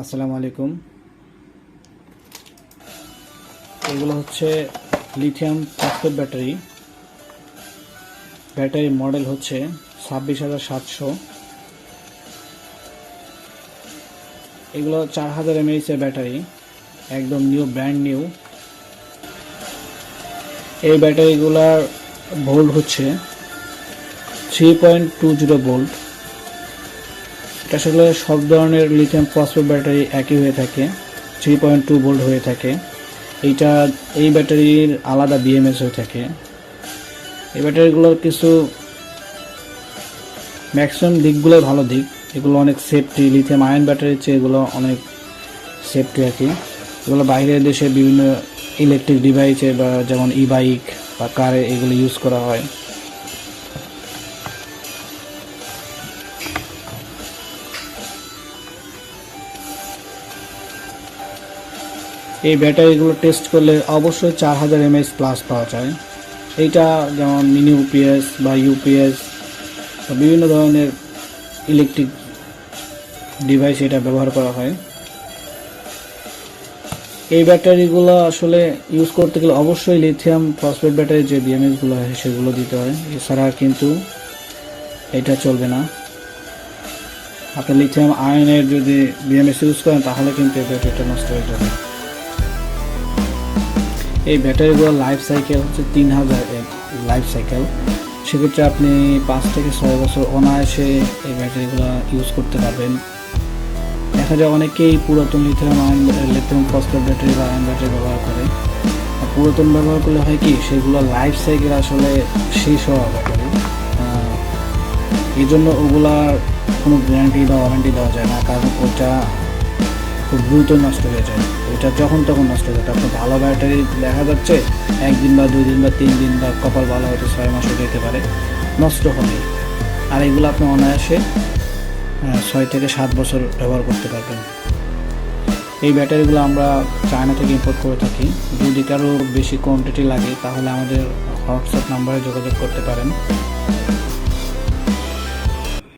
আসসালামু আলাইকুম। এগুলো হচ্ছে lithium phosphate battery battery model হচ্ছে ছাব্বিশ হাজার সাতশো। এগুলো চার হাজার এমএইচ এর ব্যাটারি একদম নিউ ব্র্যান্ড নিউ এই ব্যাটারিগুলার ভোল্ট হচ্ছে three point two zero volt আসলে সব ধরনের লিথিয়াম ফসফেট ব্যাটারি একই হয়ে থাকে থ্রি পয়েন্ট টু ভোল্ট হয়ে থাকে। এইটা, এই ব্যাটারির আলাদা বিএমএস হয়ে থাকে। এই ব্যাটারিগুলোর কিছু ম্যাক্সিমাম দিকগুলোই ভালো দিক। এগুলো অনেক সেফটি লিথিয়াম আয়ন ব্যাটারির চেয়ে এগুলো অনেক সেফটি আর কি। এগুলো বাইরের দেশে বিভিন্ন ইলেকট্রিক ডিভাইসে বা যেমন ই বাইক বা কারে এগুলো ইউজ করা হয়। এই ব্যাটারিগুলো টেস্ট করলে অবশ্যই চার হাজার এমএএস প্লাস পাওয়া যায়। এইটা যেমন মিনি ইউপিএস বা ইউপিএস বিভিন্ন ধরনের ইলেকট্রিক ডিভাইস এটা ব্যবহার করা হয়। এই ব্যাটারিগুলো আসলে ইউজ করতে গেলে অবশ্যই লিথিয়াম ফসফেট ব্যাটারি যে বিএমএসগুলো হয় সেগুলো দিতে হয়। এছাড়া কিন্তু এটা চলবে না। আপনি লিথিয়াম আয়নের যদি বিএমএস ইউজ করেন তাহলে কিন্তু এই ব্যাটারিটা নষ্ট হয়ে যাবে। এই ব্যাটারিগুলোর লাইফ সাইকেল হচ্ছে তিন হাজার লাইফ সাইকেল সেক্ষেত্রে আপনি পাঁচ থেকে ছয় বছর অনায়াসে এই ব্যাটারিগুলো ইউজ করতে পারবেন। দেখা যায় অনেকেই পুরাতন lithium ion lithium phosphate battery বা আয়ন ব্যাটারি ব্যবহার করে। পুরাতন ব্যবহার করলে হয় কি, সেগুলো লাইফ সাইকেল আসলে শেষ হওয়া ব্যাটারি এই জন্য ওগুলার কোনো গ্যারান্টি বা ওয়ারেন্টি দেওয়া যায় না, কারণ ওটা খুব দ্রুত নষ্ট হয়ে যায়। ওইটা যখন তখন নষ্ট হয়ে যায়। আপনার ভালো ব্যাটারি দেখা যাচ্ছে, একদিন বা দুই দিন বা তিন দিন বা কপাল ভালো হয়তো ছয় মাসও যেতে পারে। নষ্ট হবে আর এগুলো আপনি অনায়াসে ছয় থেকে সাত বছর ব্যবহার করতে পারবেন। এই ব্যাটারিগুলো আমরা চায়না থেকে ইম্পোর্ট করে থাকি। যদি কারও বেশি কোয়ান্টিটি লাগে, তাহলে আমাদের হোয়াটসঅ্যাপ নাম্বারে যোগাযোগ করতে পারেন।